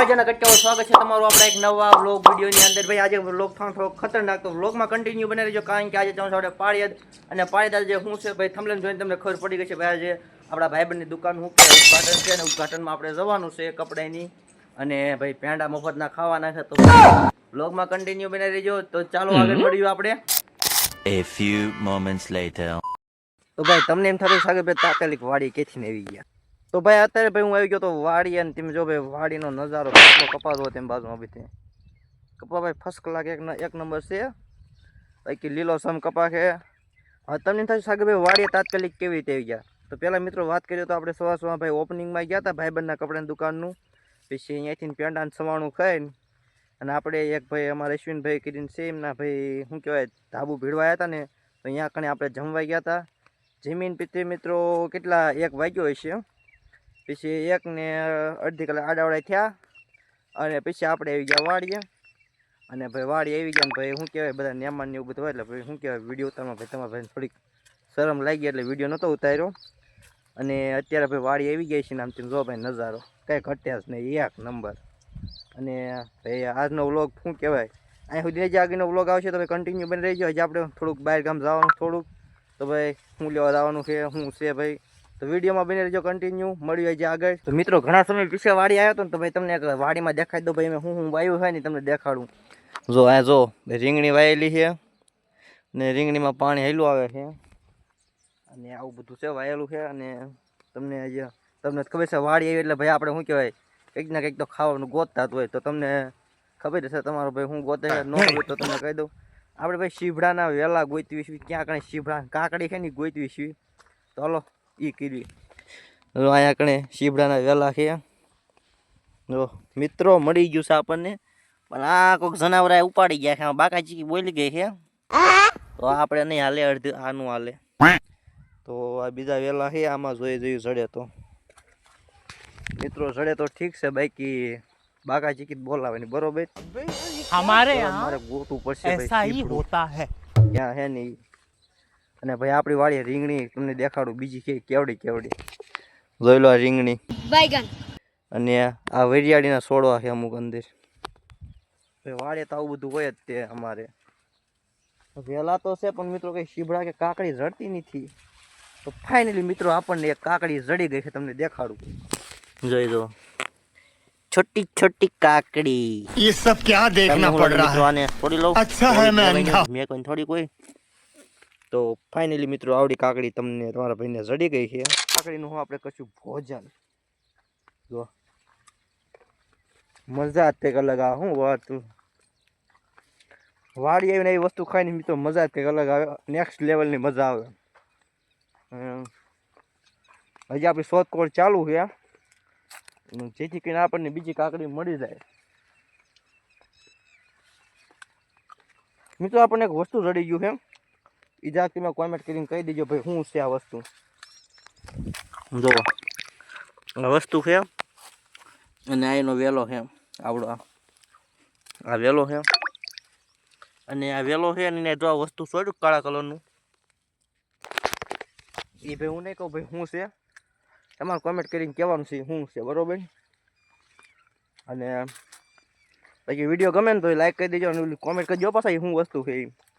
મહારાજાના કટકાઓ સ્વાગત છે તમારું આપણા એક નવા વ્લોગ વિડીયોની અંદર. ભાઈ આજે વ્લોગ થોડો થોડો ખતરનાક તો વ્લોગમાં કન્ટિન્યુ બને રહેજો કારણ કે આજે તમારું આપણે પાળિયાદ અને પાળિયાદ જે શું છે ભાઈ થમલેન જોઈને તમને ખબર પડી ગઈ છે ભાઈ આજે આપણા ભાઈબંધની દુકાન શું કે ઉદઘાટન છે અને ઉદઘાટનમાં આપણે જવાનું છે કપડાની. અને ભાઈ પેંડા મફતના ખાવાના છે તો વ્લોગમાં કન્ટિન્યુ બને રહેજો. તો ચાલો આગળ મળ્યું આપણે. A few moments later. તો ભાઈ તમને એમ થતું સાગે ભાઈ તાત્કાલિક વાડી કેથી આવી ગયા? તો ભાઈ અત્યારે ભાઈ હું આવી ગયો તો વાડી અને તમે જો ભાઈ વાડીનો નજારો કપાસ હોય તેમ બાજુમાં બધી કપા ભાઈ ફર્સ્ટ કલાક એક એક નંબર છે. બાકી લીલો સમ કપા છે. હવે તમને થશે સાગે ભાઈ વાડીએ તાત્કાલિક કેવી રીતે આવી ગયા? તો પહેલાં મિત્રો વાત કરીએ તો આપણે સવાર સવાર ભાઈ ઓપનિંગમાં ગયા હતા ભાઈબંધના કપડાની દુકાનનું. પછી અહીંયાથી પેંડાને સવાણું ખાઈને અને આપણે એક ભાઈ અમારા અશ્વિનભાઈ કરીને છે એમના ભાઈ, શું કહેવાય, ધાબુ ભીડવાયા હતા ને, તો અહીંયા કણે આપણે જમવા ગયા હતા. જમીન પીતે મિત્રો કેટલા, એક વાગ્યો હશે. પછી એક ને અડધી કલાક આડાવડા થયા અને પછી આપણે આવી ગયા વાડીએ. અને ભાઈ વાડી આવી ગયા ભાઈ શું કહેવાય, બધા નેમાન એવું બધું હોય એટલે ભાઈ શું કહેવાય, વીડિયો ઉતારવા ભાઈ તમારા ભાઈને થોડીક શરમ લાગી એટલે વીડિયો નહોતો ઉતાર્યો. અને અત્યારે ભાઈ વાડી આવી ગઈ છે ને આમ તેમ જો ભાઈ નજારો, કંઈ ઘટ્યા જ નહીં, એક નંબર. અને ભાઈ આજનો વ્લોગ શું કહેવાય, અહીં સુધી જે આગળનો વ્લોગ આવશે તો ભાઈ કન્ટિન્યુ બની રહેજો. હજી આપણે થોડુંક બહાર ગામ જવાનું થોડુંક. તો ભાઈ શું લેવા જવાનું છે શું છે ભાઈ? તો વિડીયોમાં બની રહેજો કન્ટિન્યુ મળ્યું જાય આગળ. તો મિત્રો ઘણા સમય પીછે વાડી આવ્યો હતો ને તો ભાઈ તમને વાડીમાં દેખાડી દો ભાઈ મેં હું હું વાયું હોય ને તમને દેખાડું. જો આ જો રીંગણી વાયેલી છે ને રીંગણીમાં પાણી હેલું આવે છે. અને આવું બધું છે વાયેલું છે. અને તમને આજે તમને ખબર છે વાડી આવી એટલે ભાઈ આપણે શું કહેવાય કંઈક ને કંઈક તો ખાવાનું ગોતતા હોય. તો તમને ખબર છે તમારો ભાઈ હું ગોતે ન ખબર તો તમને કહી દઉં. આપણે ભાઈ શીભડાના વેલા ગોતવી છીએ ક્યાં કણે શીભડા કાકડી છે ને ગોતવી છીએ તો હાલો એ કીધી જો અહીંયા કણે શીભડાના વેલા છે જો મિત્રો મળી ગયું છે આપણને પણ આ કોઈક જનાવરા ઉપાડી ગયા છે આમાં બાકા ચીકી બોલી ગઈ છે તો આપણે નહીં હાલે અડધી આનું હાલે તો આ બીજા વેલા છે આમાં જોઈ જોયું જડે તો મિત્રો જડે તો ઠીક છે બાકી બાકા ચીકી બોલાવે નહીં બરોબર हमारे તો यहाँ મારે ગોતવું પડશે ભાઈ ऐसा ही શીભડું. होता है ત્યાં હે નહીં અને ભાઈ આપણી વાડી રીંગણી તમને દેખાડું બીજી કે કેવડી કેવડી જોઈ લો આ રીંગણી बैगन અને આ વરિયાળીના છોડવા છે અમુક અંદર ભાઈ વાડે તો આવું બધું હોય જ તે અમારે વહેલા તો છે પણ મિત્રો કઈ શીભડા કે કાકડી જડતી નથી તો ફાઇનલી મિત્રો આપણને એક કાકડી જડી ગઈ છે તમને દેખાડું જોઈ દો છોટી છોટી કાકડી ये सब क्या તમને देखना હું पड़ લાગે रहा મિત્રો है આને થોડી લઉં અચ્છા હે મેં થોડી અંધા. મેં કોઈ થોડી કોઈ તો ફાઇનલી મિત્રો, આવડી કાકડી તમને તમારા ભાઈને જડી ગઈ છે. કાકડીનું આપણે કશું ભોજન. જો. મજા જ કંઈક અલગ આવે, શું વાત. વાડી આવીને એવી વસ્તુ ખાઈને મિત્રો મજા જ કંઈક અલગ આવે નેક્સ્ટ લેવલની મજા આવે. હજી આપણી શોધખોળ ચાલુ છે જેથી કરીને આપણને બીજી કાકડી મળી જાય. મિત્રો, આપણને એક વસ્તુ રડી ગયું છે જરાક તમે કોમેન્ટ કરીને કહી દેજો ભાઈ શું છે આ વસ્તુ. જો આ વસ્તુ છે. અને આ એનો વેલો છે આવડો આ. આ વેલો છે. અને આ વેલો છે અને જો આ વસ્તુ છોડ્યું કાળા કલરનું. એ ભાઈ હું નહીં કહું ભાઈ શું છે. તમારે કોમેન્ટ કરીને કહેવાનું છે શું છે બરોબર? અને બાકી વીડિયો ગમે ને તો લાઈક કરી દેજો અને કોમેન્ટ કરજો પાછા એ શું વસ્તુ છે એ